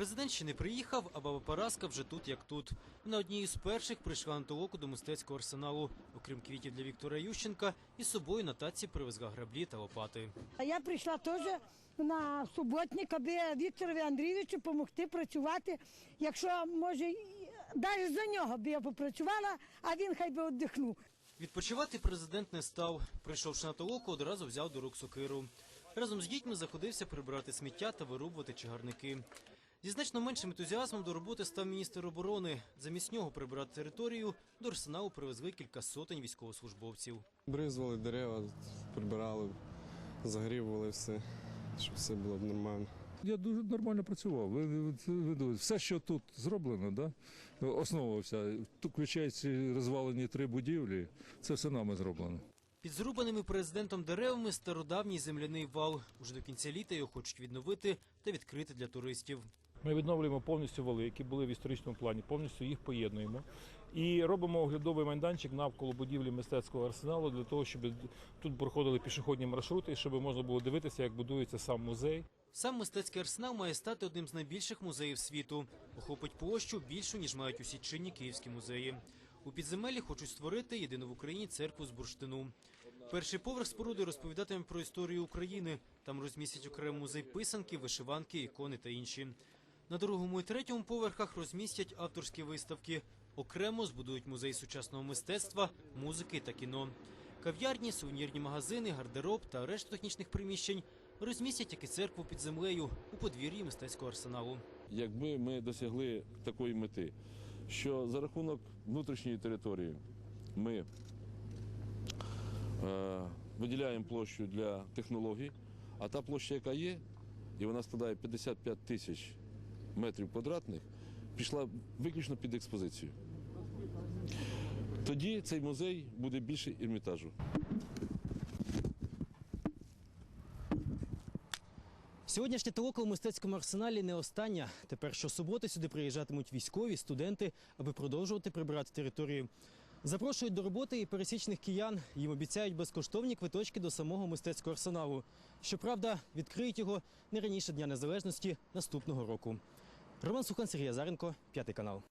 Президент ще не приїхав, а баба Параска вже тут як тут. На одній із перших прийшла на толоку до мистецького арсеналу. Окрім квітів для Віктора Ющенка, із собою на таці привезла граблі та лопати. А я прийшла теж на суботник, аби Вікторові Андрійовичу допомогти працювати. Якщо може, навіть за нього би я попрацювала, а він хай би віддихнув. Відпочивати президент не став. Прийшовши на толоку, одразу взяв до рук сокиру. Разом з дітьми заходився прибирати сміття та вирубувати чагарники. Зі значно меншим ентузіазмом до роботи став міністр оборони. Замість нього прибирати територію до арсеналу привезли кілька сотень військовослужбовців. Бризвали дерева, прибирали, загрівували все, щоб все було б нормально. Я дуже нормально працював. Ви, ви, ви все, що тут зроблено, да? основа вся. Тут включається розвалені три будівлі, це все нами зроблено. Під зрубаними президентом деревами стародавній земляний вал. Уже до кінця літа його хочуть відновити та відкрити для туристів. Ми відновлюємо повністю вали, які були в історичному плані, повністю їх поєднуємо. І робимо оглядовий майданчик навколо будівлі мистецького арсеналу для того, щоб тут проходили пішохідні маршрути, щоб можна було дивитися, як будується сам музей. Сам мистецький арсенал має стати одним з найбільших музеїв світу. Охопить площу більшу, ніж мають усі чинні київські музеї. У підземеллі хочуть створити єдину в Україні церкву з бурштину. Перший поверх споруди розповідатиме про історію України. Там розмістять окремо музей писанки, вишиванки, ікони та інші. На другому і третьому поверхах розмістять авторські виставки. Окремо збудують музей сучасного мистецтва, музики та кіно. Кав'ярні, сувенірні магазини, гардероб та решту технічних приміщень розмістять як і церкву під землею у подвір'ї мистецького арсеналу. якби ми досягли такої мети, що за рахунок внутрішньої території ми е, виділяємо площу для технологій, а та площа, яка є, і вона складає 55 тисяч метрів квадратних, пішла виключно під експозицію. Тоді цей музей буде більше ермітажу. Сьогоднішня толока у мистецькому арсеналі не остання. Тепер щосуботи сюди приїжджатимуть військові, студенти, аби продовжувати прибирати територію. Запрошують до роботи і пересічних киян. Їм обіцяють безкоштовні квиточки до самого мистецького арсеналу. Щоправда, відкриють його не раніше Дня Незалежності наступного року. Роман Сухан, Сергій Азаренко, п'ятий канал.